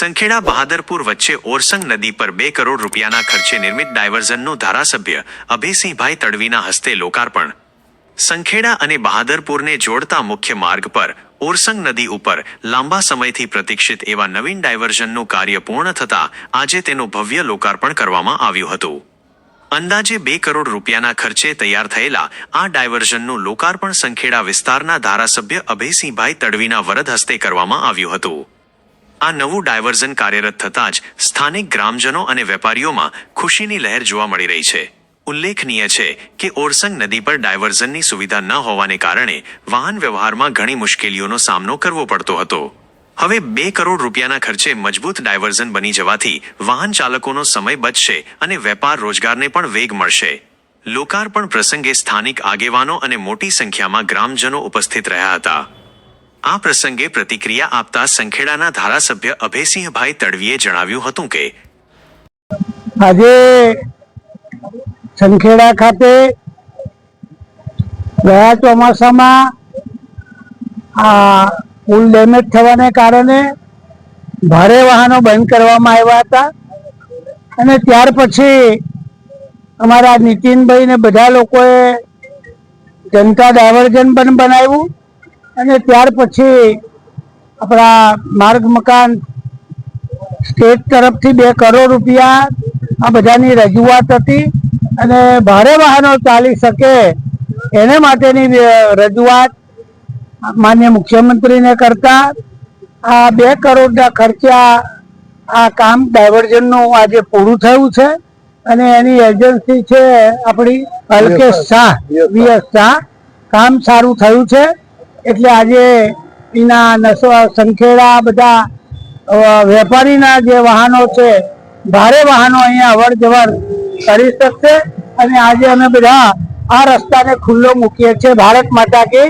સંખેડા બહાદરપુર વચ્ચે ઓરસંગ નદી પર બે કરોડ રૂપિયાના ખર્ચે નિર્મિત ડાયવર્ઝનનું ધારાસભ્ય અભયસિંહભાઈ તડવીના હસ્તે લોકાર્પણ. સંખેડા અને બહાદરપુરને જોડતા મુખ્ય માર્ગ પર ઓરસંગ નદી ઉપર લાંબા સમયથી પ્રતીક્ષિત એવા નવીન ડાયવર્ઝનનું કાર્ય પૂર્ણ થતાં આજે તેનું ભવ્ય લોકાર્પણ કરવામાં આવ્યું હતું. અંદાજે બે કરોડ રૂપિયાના ખર્ચે તૈયાર થયેલા આ ડાયવર્ઝનનું લોકાર્પણ સંખેડા વિસ્તારના ધારાસભ્ય અભયસિંહભાઈ તડવીના વરદ હસ્તે કરવામાં આવ્યું હતું. આ નવું ડાયવર્ઝન કાર્યરત થતાં જ સ્થાનિક ગ્રામજનો અને વેપારીઓમાં ખુશીની લહેર જોવા મળી રહી છે. ઉલ્લેખનીય છે કે ઓરસંગ નદી પર ડાયવર્ઝનની સુવિધા ન હોવાને કારણે વાહન વ્યવહારમાં ઘણી મુશ્કેલીઓનો સામનો કરવો પડતો હતો. હવે બે કરોડ રૂપિયાના ખર્ચે મજબૂત ડાયવર્ઝન બની જવાથી વાહન ચાલકોનો સમય બચશે અને વેપાર રોજગારને પણ વેગ મળશે. લોકાર્પણ પ્રસંગે સ્થાનિક આગેવાનો અને મોટી સંખ્યામાં ગ્રામજનો ઉપસ્થિત રહ્યા હતા. આ પ્રસંગે પ્રતિક્રિયા આપતા સંખેડાના ધારાસભ્ય અભયસિંહભાઈ તડવીએ જણાવ્યું હતું કે, આજે સંખેડા ખાતે ગયા ચોમાસામાં આ પુલ ડેમેજ થવાને કારણે ભારે વાહનો બંધ કરવામાં આવ્યા હતા. અને ત્યાર પછી અમારા નીતિનભાઈ ને બધા લોકોએ જનતા ડાયવર્જન પણ બનાવ્યું. અને ત્યાર પછી આપણા માર્ગ મકાન સ્ટેટ તરફથી બે કરોડ રૂપિયા આ બધાની રજૂઆત હતી અને ભારે વાહનો ચાલી શકે એને માટેની રજૂઆત માન્ય મુખ્યમંત્રીને કરતા આ બે કરોડના ખર્ચા આ કામ ડાયવર્ઝનનું આજે પૂરું થયું છે અને એની એજન્સી છે આપણી અલ્કેશ શાહ. વીએસ શાહ. કામ સારું થયું છે. એટલે આજે એના નસો સંખેડા બધા વેપારીના જે વાહનો છે, ભારે વાહનો અહીંયા અવર જવર કરી શકશે. અને આજે અમે બધા આ રસ્તાને ખુલ્લો મૂકીએ છીએ, ભારત માતા કી